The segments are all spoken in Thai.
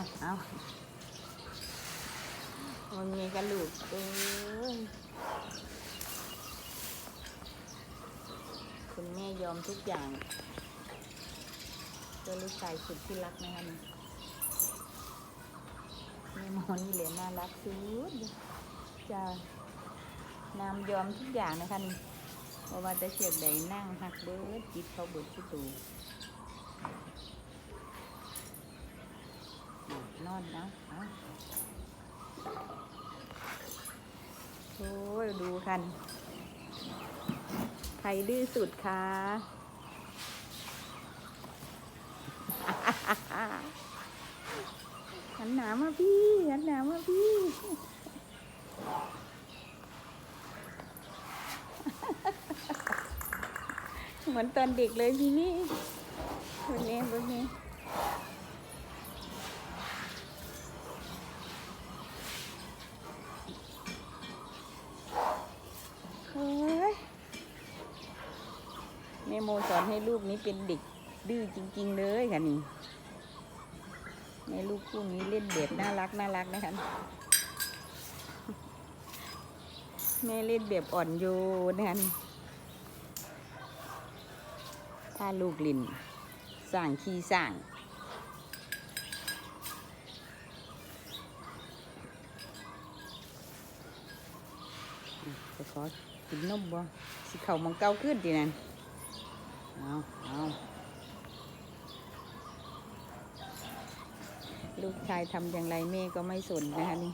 เอามันมีกระลูกเอ้ยคุณแม่ยอมทุกอย่างเพื่อลูกชายสุดที่รักนะคะนี่แม่หมอนี่เหลือน่ารักสุดจะนำยอมทุกอย่างนะคะนี่ว่าจะเสียบใดนั่งหักเบิดจิตเขาเบิดที่ตูน อนนะโอ้ยดูกัน ใครดื้อสุดคะหันหนามาพี่หันหนามาพี่เหมือนตอนเด็กเลยพี่นี่วันนี้วันนี้โอ้ยแมสอนให้ลูกนี้เป็นเด็กดื้อจริง ๆ เลยค่ะนี่แม่ลูกคู่นี้เล่นแบบน่ารักน่ารักนะคะแม่เล่นแบบอ่อนโยนนะคะนี่ถ้าลูกลินสร้างขี้สร้างจะขอกินนมบ่สิเข่ามองเก้าขึ้นดีนั่น เอาเอาลูกชายทำอย่างไรแม่ก็ไม่สนนะคะนี่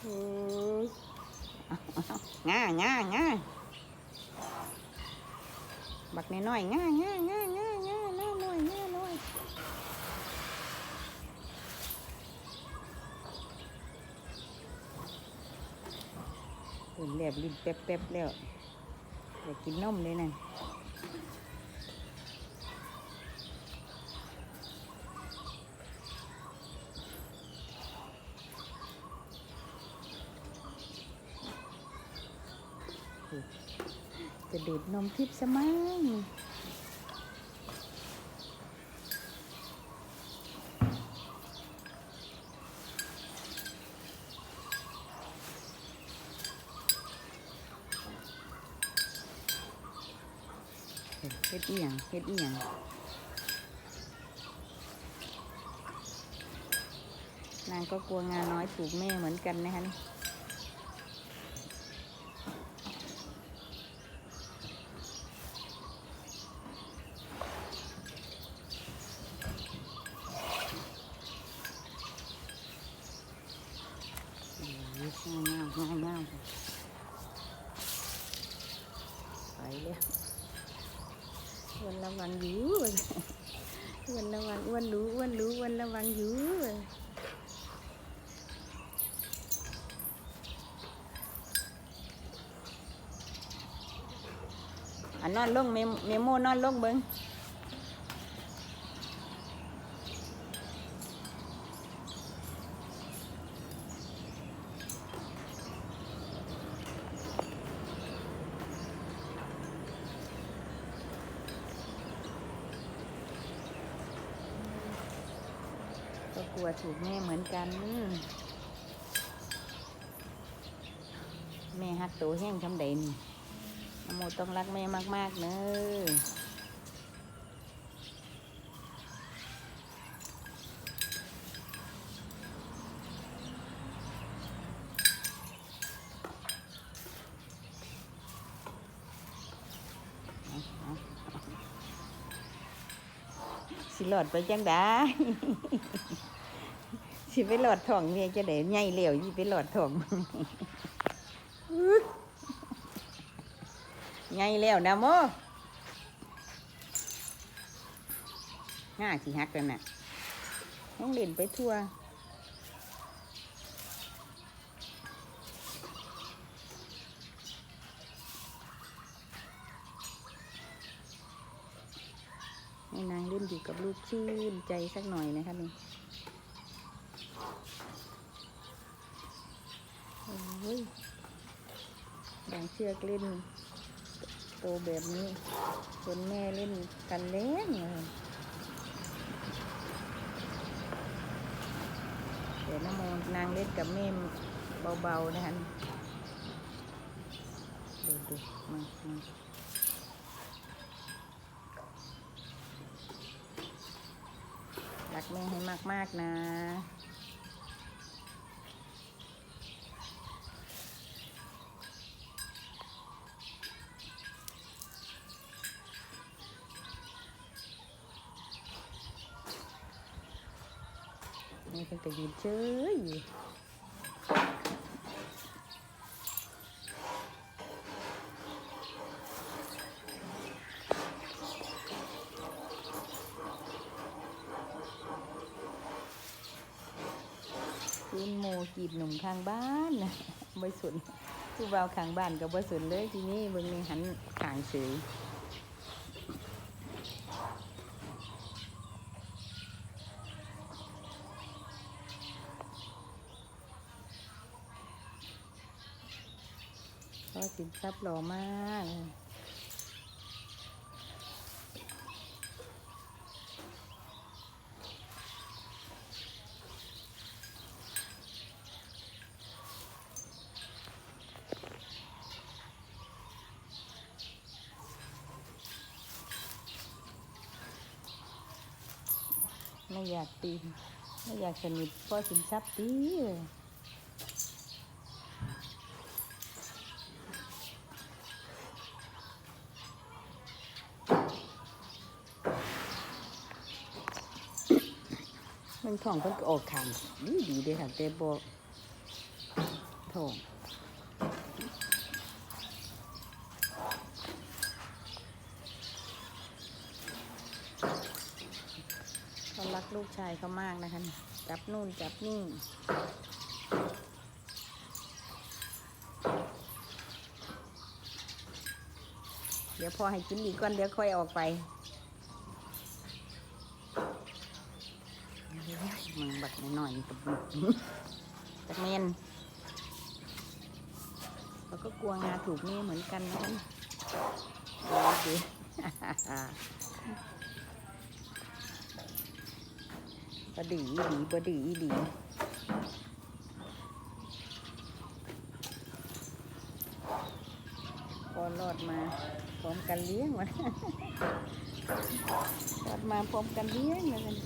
โอ้ยง่าง่าง่าบักน้อยง่าง่าง่าง่าง่าง่าหน่อยง่าหน่อยเห็นแลบลิ้นแป๊บๆแล้วอยากกินนมเลยนั่น จะดูดนมทิพย์สมั้งเฮ็ดอีหยังเฮ็ดอีหยังนางก็กลัวงานน้อยถูกแม่เหมือนกันนะคะนี่ ง่ายง่ายง่ายง่าย อ้วนระวังอยู่วนระวังอ้วนรู้อ้วนรู้วนระวังอยู่อันนอนลงเมเมโมนอนลงเบิ้ง วัวถูกแม่เหมือนกัน แม่ฮักโตแห้งทำเด่นโมต้องรักแม่มาก ๆ เนอสิหลอดไปจังได้ สิไปหลอดทองเมียจะได้ใหญ่เหลวยี่ไปหลอดทองใหญ่แล้วนะโมง่าสิฮักกันน่ะต้องเล่นไปทั่วให้นางเล่นอยู่กับลูกชื่นใจสักหน่อยนะคะนี่ โอ้ยบางเชือกเล่นโตแบบนี้คนแม่เล่นกันเล่นเดี๋ยวน้ำมนางเล่นกับแม่เบาๆนะคะดูดูมามารักแม่ให้มากๆนะ นี่เป็นแต่ยืนเฉยอยู่คุณโมจีบหนุ่มข้างบ้านนะบ่สนผู้บ่าวข้างบ้านก็บ่สนเลยทีนี้เบิ่งนี่หันข้างเฉย ก็สินทรัพย์หล่อมากไม่อยากตีนไม่อยากสนิทเพ่อสินทรัพย์ตีเลย มันท้องเพิ่นก็ออกขางดีดีเด้ค่ะแต่บ่ท้องเขารักลูกชายเขามากนะคะ จับนู่นจับนี่เดี๋ยวพอให้กินอีกก่อนเดี๋ยวค่อยออกไป มึงบักหน่อยๆกับมึงจักเมนเราก็กลัวงาถูกนี่เหมือนกันนะโอเคบดีอีบดีอีหลีพอรอดมาพร้อมกันเลี้ยงวะรอดมาพร้อมกันเลี้ยงเลย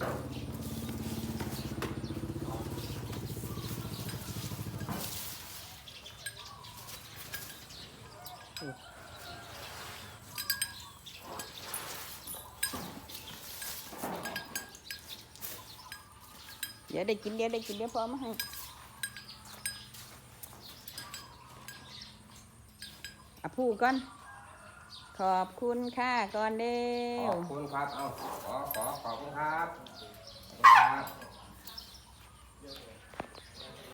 ดี๋ยวได้กินเดี๋ยวได้กินเดี๋ยวพอมาให้อะพูดก่อน ขอบคุณค่ะก่อนเด้ขวอบคุณครับ เอาขอขอขอบคุณครับขอบคุณครับ